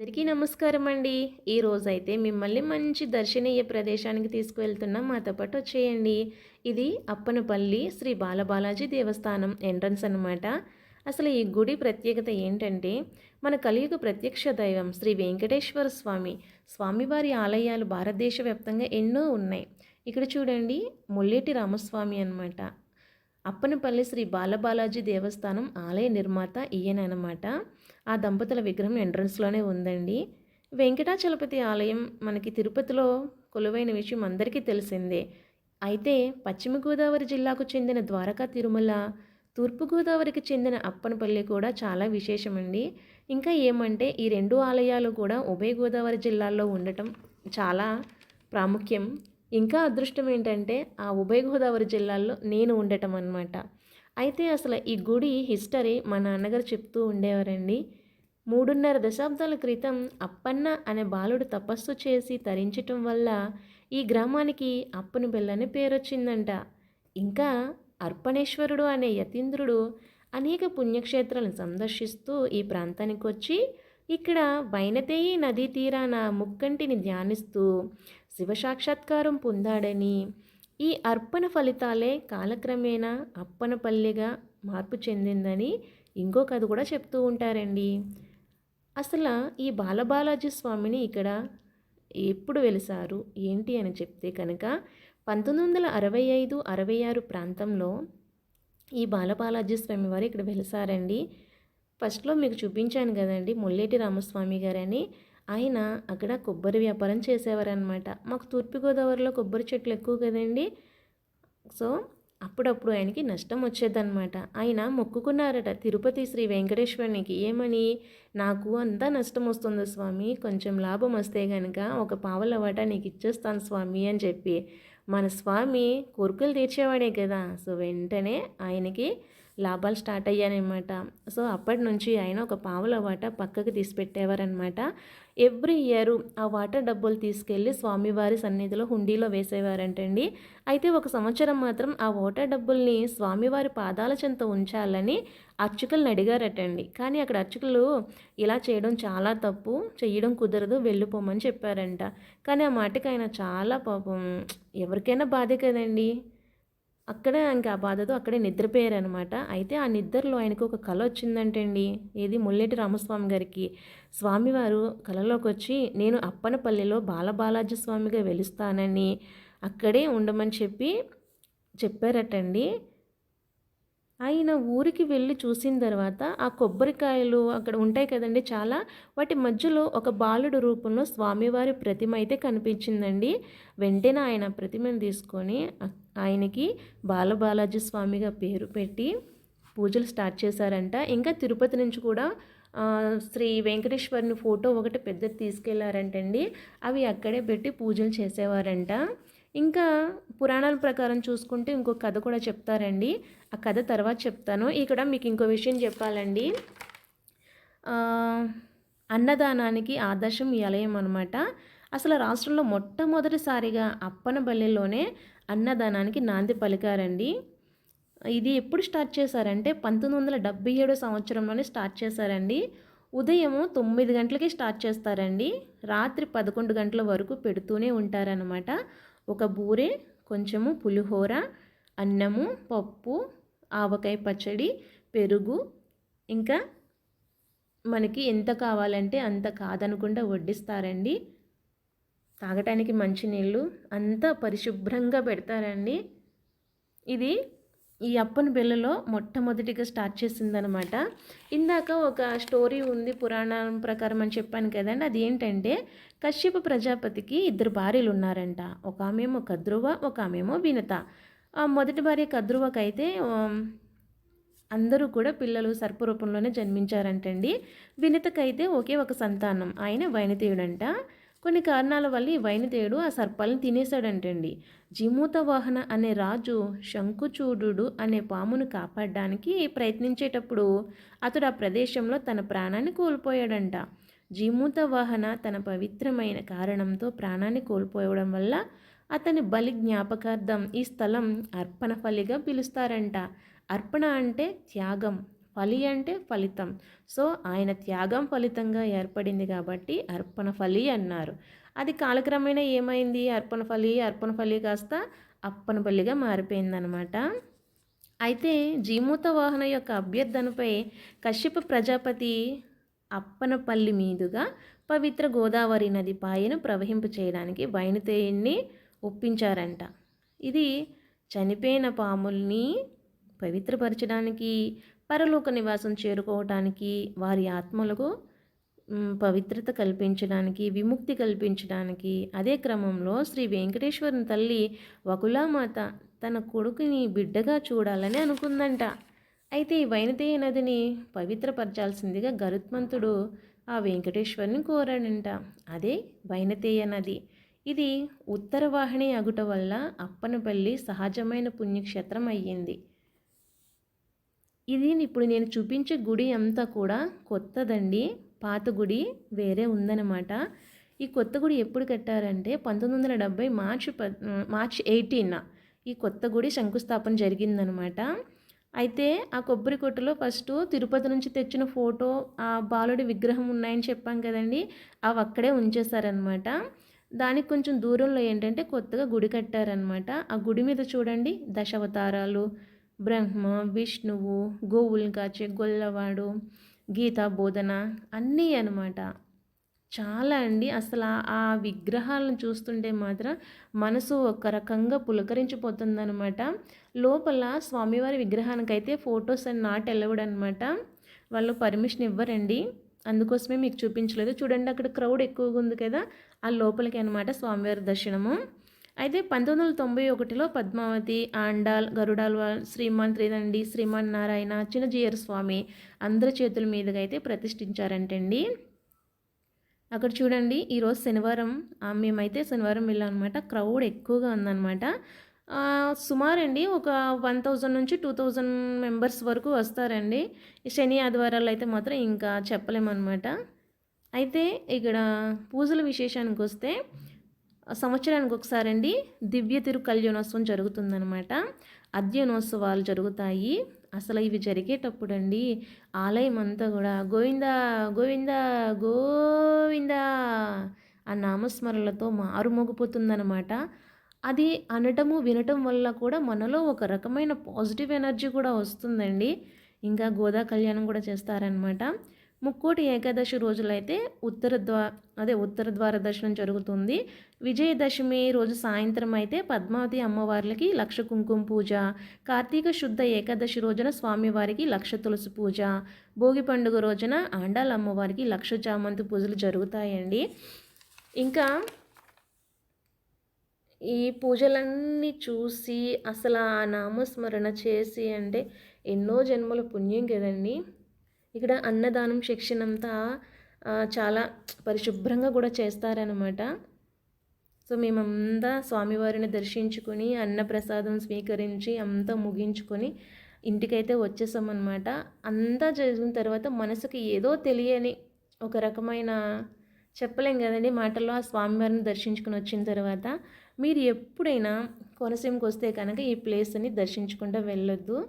అందరికీ నమస్కారం అండి ఈరోజు అయితే మిమ్మల్ని మంచి దర్శనీయ ప్రదేశానికి తీసుకువెళ్తున్నాం మాతో పాటు వచ్చేయండి. ఇది అప్పనపల్లి శ్రీ బాలబాలాజీ దేవస్థానం ఎంట్రన్స్ అనమాట అసలు ఈ గుడి ప్రత్యేకత ఏంటంటే మన కలియుగ ప్రత్యక్ష దైవం శ్రీ వెంకటేశ్వర స్వామి స్వామివారి ఆలయాలు భారతదేశ వ్యాప్తంగా ఎన్నో ఉన్నాయి. ఇక్కడ చూడండి ముల్లేటి రామస్వామి అనమాట అప్పనపల్లి శ్రీ బాలబాలాజీ దేవస్థానం ఆలయ నిర్మాత ఈయన అనమాట ఆ దంపతుల విగ్రహం ఎంట్రన్స్లోనే ఉందండి. వెంకటాచలపతి ఆలయం మనకి తిరుపతిలో కొలువైన విషయం అందరికీ తెలిసిందే. అయితే పశ్చిమ గోదావరి జిల్లాకు చెందిన ద్వారకా తిరుమల తూర్పుగోదావరికి చెందిన అప్పనపల్లి కూడా చాలా విశేషమండి. ఇంకా ఏమంటే ఈ రెండు ఆలయాలు కూడా ఉభయ గోదావరి జిల్లాల్లో ఉండటం చాలా ప్రాముఖ్యం. ఇంకా అదృష్టం ఏంటంటే ఆ ఉభయ గోదావరి జిల్లాల్లో నేను ఉండటం అనమాట అయితే అసలు ఈ గుడి హిస్టరీ మా నాన్నగారు చెప్తూ ఉండేవారండి. మూడున్నర దశాబ్దాల క్రితం అప్పన్న అనే బాలుడు తపస్సు చేసి తరించటం వల్ల ఈ గ్రామానికి అప్పని బెల్లని పేరు వచ్చిందంట ఇంకా అర్పణేశ్వరుడు అనే యతీంద్రుడు అనేక పుణ్యక్షేత్రాలను సందర్శిస్తూ ఈ ప్రాంతానికి వచ్చి ఇక్కడ వైనతేయి నదీ తీరాన ముక్కంటిని ధ్యానిస్తూ శివసాక్షాత్కారం పొందాడని. ఈ అర్పణ ఫలితాలే కాలక్రమేణా అప్పనపల్లిగా మార్పు చెందిందని ఇంకో కథ కూడా చెప్తూ ఉంటారండి. అసలు ఈ బాలబాలాజీ స్వామిని ఇక్కడ ఎప్పుడు వెలిసారు? ఏంటి అని చెప్తే కనుక పంతొమ్మిది వందల అరవై ఐదు అరవై ఆరు ప్రాంతంలో ఈ బాలబాలాజీ స్వామి వారు ఇక్కడ వెలిసారండి. ఫస్ట్లో మీకు చూపించాను కదండి ముల్లేటి రామస్వామి గారని. ఆయన అక్కడ కొబ్బరి వ్యాపారం చేసేవారనమాట మాకు తూర్పుగోదావరిలో కొబ్బరి చెట్లు ఎక్కువ కదండి. సో అప్పుడప్పుడు ఆయనకి నష్టం వచ్చేదన్నమాట. ఆయన మొక్కుకున్నారట తిరుపతి శ్రీ వెంకటేశ్వరునికి ఏమని? నాకు అంతా నష్టం వస్తుంది స్వామి కొంచెం లాభం వస్తే కనుక ఒక పావల వాట నీకు ఇచ్చేస్తాను స్వామి అని చెప్పి మన స్వామి కోరికలు తీర్చేవాడే కదా. సో వెంటనే ఆయనకి లాభాలు స్టార్ట్ అయ్యానమాట సో అప్పటి నుంచి ఆయన ఒక పావుల వాట పక్కకి తీసి పెట్టేవారనమాట ఎవ్రీ ఇయర్ ఆ వాటర్ డబ్బులు తీసుకెళ్ళి స్వామివారి సన్నిధిలో హుండీలో వేసేవారంటండి. అయితే ఒక సంవత్సరం మాత్రం ఆ వాటర్ డబ్బుల్ని స్వామివారి పాదాల చెంత ఉంచాలని అర్చకులను అడిగారటండి. కానీ అక్కడ అర్చకులు ఇలా చేయడం చాలా తప్పు చేయడం కుదరదు వెళ్ళిపోమని చెప్పారంట. కానీ ఆ మాటకి ఆయన చాలా పాపం ఎవరికైనా బాధే కదండి. అక్కడ ఇంకా ఆ బాధతో అక్కడే నిద్రపోయారనమాట అయితే ఆ నిద్రలో ఆయనకు ఒక కళ వచ్చిందంటే అండి ఏది? ముల్లెటి రామస్వామి గారికి. స్వామివారు కళలోకి వచ్చి నేను అప్పనపల్లిలో బాలబాలాజీ స్వామిగా వెలుస్తానని అక్కడే ఉండమని చెప్పి చెప్పారటండి. ఆయన ఊరికి వెళ్ళి చూసిన తర్వాత ఆ కొబ్బరికాయలు అక్కడ ఉంటాయి కదండి చాలా వాటి మధ్యలో ఒక బాలుడు రూపంలో స్వామివారి ప్రతిమ అయితే కనిపించిందండి. వెంటనే ఆయన ప్రతిమను తీసుకొని ఆయనకి బాలబాలాజీ స్వామిగా పేరు పెట్టి పూజలు స్టార్ట్ చేశారంట. ఇంకా తిరుపతి నుంచి కూడా శ్రీ వెంకటేశ్వరుని ఫోటో ఒకటి పెద్దది తీసుకెళ్ళారంటండి. అవి అక్కడే పెట్టి పూజలు చేసేవారంట. ఇంకా పురాణాల ప్రకారం చూసుకుంటే ఇంకో కథ కూడా చెప్తారండి. ఆ కథ తర్వాత చెప్తాను. ఇక్కడ మీకు ఇంకో విషయం చెప్పాలండి. అన్నదానానికి ఆదర్శం ఈ ఆలయం అనమాట అసలు రాష్ట్రంలో మొట్టమొదటిసారిగా అప్పనబల్లిలోనే అన్నదానానికి నాంది పలికారండి. ఇది ఎప్పుడు స్టార్ట్ చేశారంటే పంతొమ్మిది వందల డెబ్బై ఏడో సంవత్సరంలోనే స్టార్ట్ చేశారండి. ఉదయం తొమ్మిది గంటలకి స్టార్ట్ చేస్తారండి. రాత్రి పదకొండు గంటల వరకు పెడుతూనే ఉంటారనమాట ఒక బూరె కొంచెము పులిహోర అన్నము పప్పు ఆవకాయ పచ్చడి పెరుగు. ఇంకా మనకి ఎంత కావాలంటే అంత కాదనకుండా వడ్డిస్తారండి. తాగటానికి మంచినీళ్ళు అంతా పరిశుభ్రంగా పెడతారండి. ఇది ఈ అప్పని బిళ్ళలో మొట్టమొదటిగా స్టార్ట్ చేసిందనమాట. ఇందాక ఒక స్టోరీ ఉంది పురాణం ప్రకారం అని చెప్పాను కదండి. అది ఏంటంటే కశ్యప ప్రజాపతికి ఇద్దరు భార్యలు ఉన్నారంట. ఒక ఆమెమో కద్రువ ఒక ఆమెమో వినత. మొదటి భార్య కద్రువకైతే అందరూ కూడా పిల్లలు సర్పరూపంలోనే జన్మించారంటండి. వినతకైతే ఒకే ఒక సంతానం. ఆయన వైనతీయుడంట. కొన్ని కారణాల వల్ల ఈ వైనదేవుడు ఆ సర్పాలను తినేశాడంటండి. జిమూత వాహన అనే రాజు శంకుచూడు అనే పామును కాపాడడానికి ప్రయత్నించేటప్పుడు అతడు ఆ ప్రదేశంలో తన ప్రాణాన్ని కోల్పోయాడంట. జీమూత వాహన తన పవిత్రమైన కారణంతో ప్రాణాన్ని కోల్పోవడం వల్ల అతని బలి జ్ఞాపకార్థం ఈ స్థలం అర్పణ ఫలిగా పిలుస్తారంట. అర్పణ అంటే త్యాగం. ఫలి అంటే ఫలితం. సో ఆయన త్యాగం ఫలితంగా ఏర్పడింది కాబట్టి అర్పణ ఫలి అన్నారు. అది కాలక్రమేణా ఏమైంది? అర్పణ ఫలి అర్పణ ఫలి కాస్త అప్పనపల్లిగా మారిపోయిందనమాట అయితే జీమూత వాహన యొక్క అభ్యర్థనపై కశ్యప ప్రజాపతి అప్పనపల్లి మీదుగా పవిత్ర గోదావరి నది పాయను ప్రవహింప చేయడానికి వైనతేయుణ్ణి ఒప్పించారంట. ఇది చనిపోయిన పాముల్ని పవిత్రపరచడానికి పరలోక నివాసం చేరుకోవటానికి వారి ఆత్మలకు పవిత్రత కల్పించడానికి విముక్తి కల్పించడానికి అదే క్రమంలో శ్రీ వెంకటేశ్వరుని తల్లి వకులామాత తన కొడుకుని బిడ్డగా చూడాలని అనుకుందంట. అయితే ఈ వైనతేయ నదిని పవిత్రపరచాల్సిందిగా గరుత్మంతుడు ఆ వెంకటేశ్వరుని కోరాడంట. అదే వైనతేయ నది. ఇది ఉత్తరవాహిని అగుట వల్ల అప్పనపల్లి సహజమైన పుణ్యక్షేత్రం అయ్యింది. ఇది ఇప్పుడు నేను చూపించే గుడి అంతా కూడా కొత్తదండి. పాత గుడి వేరే ఉందన్నమాట. ఈ కొత్త గుడి ఎప్పుడు కట్టారంటే పంతొమ్మిది వందల డెబ్బై మార్చి ప మార్చ్ ఎయిటీన్ ఈ కొత్త గుడి శంకుస్థాపన జరిగిందనమాట అయితే ఆ కొబ్బరి కొట్టులో ఫస్ట్ తిరుపతి నుంచి తెచ్చిన ఫోటో ఆ బాలుడి విగ్రహం ఉన్నాయని చెప్పాం కదండి. అవి అక్కడే ఉంచేశారనమాట దానికి కొంచెం దూరంలో ఏంటంటే కొత్తగా గుడి కట్టారనమాట ఆ గుడి మీద చూడండి దశావతారాలు బ్రహ్మ విష్ణువు గోవులు కాచే గొల్లవాడు గీతా బోధన అన్నీ అనమాట చాలా అండి. అసలు ఆ విగ్రహాలను చూస్తుంటే మాత్రం మనసు ఒక రకంగా పులకరించిపోతుందనమాట లోపల స్వామివారి విగ్రహానికైతే ఫొటోస్ అండ్ నాట్ అనమాట వాళ్ళు పర్మిషన్ ఇవ్వరండి. అందుకోసమే మీకు చూపించలేదు. చూడండి అక్కడ క్రౌడ్ ఎక్కువగా ఉంది కదా ఆ లోపలికి అనమాట స్వామివారి దర్శనము. అయితే పంతొమ్మిది వందల తొంభై ఒకటిలో పద్మావతి ఆండాల్ గరుడాల్ శ్రీమాన్ త్రిదండి శ్రీమాన్ నారాయణ చిన్నజీయర్ స్వామి అందరి చేతుల మీదుగా అయితే ప్రతిష్ఠించారంటండి. అక్కడ చూడండి ఈరోజు శనివారం మేమైతే శనివారం వెళ్ళాం అనమాట క్రౌడ్ ఎక్కువగా ఉందన్నమాట. సుమారండి ఒక వన్ థౌజండ్ నుంచి టూ థౌజండ్ మెంబర్స్ వరకు వస్తారండి. శని ఆదివారాలు అయితే మాత్రం ఇంకా చెప్పలేమన్నమాట. అయితే ఇక్కడ పూజల విశేషానికి వస్తే సంవత్సరానికి ఒకసారి అండి దివ్య తిరు కళ్యాణోత్సవం జరుగుతుందనమాట అధ్యయనోత్సవాలు జరుగుతాయి. అసలు ఇవి జరిగేటప్పుడు అండి ఆలయం అంతా కూడా గోవింద గోవింద గోవింద ఆ నామస్మరణలతో మారుమోగిపోతుందనమాట అది అనటము వినటం వల్ల కూడా మనలో ఒక రకమైన పాజిటివ్ ఎనర్జీ కూడా వస్తుందండి. ఇంకా గోదా కళ్యాణం కూడా చేస్తారనమాట ముక్కోటి ఏకాదశి రోజులైతే ఉత్తర ద్వా అదే ఉత్తర ద్వార దర్శనం జరుగుతుంది. విజయదశమి రోజు సాయంత్రం అయితే పద్మావతి అమ్మవార్లకి లక్ష కుంకుమ పూజ కార్తీక శుద్ధ ఏకాదశి రోజున స్వామివారికి లక్ష తులసి పూజ భోగి పండుగ రోజున ఆండాల అమ్మవారికి లక్ష చామంతి పూజలు జరుగుతాయండి. ఇంకా ఈ పూజలన్నీ చూసి అసలు ఆ నామస్మరణ చేసి అంటే ఎన్నో జన్మల పుణ్యం కదండి. ఇక్కడ అన్నదానం సెక్షన్ అంతా చాలా పరిశుభ్రంగా కూడా చేస్తారనమాట సో మేమంతా స్వామివారిని దర్శించుకొని అన్నప్రసాదం స్వీకరించి అంతా ముగించుకొని ఇంటికైతే వచ్చేసామన్నమాట. అంతా జరిగిన తర్వాత మనసుకి ఏదో తెలియని ఒక రకమైన చెప్పలేం కదండి మాటల్లో ఆ స్వామివారిని దర్శించుకుని వచ్చిన తర్వాత. మీరు ఎప్పుడైనా కోనసీమకి వస్తే కనుక ఈ ప్లేస్ని దర్శించుకుంటూ వెళ్ళొద్దు.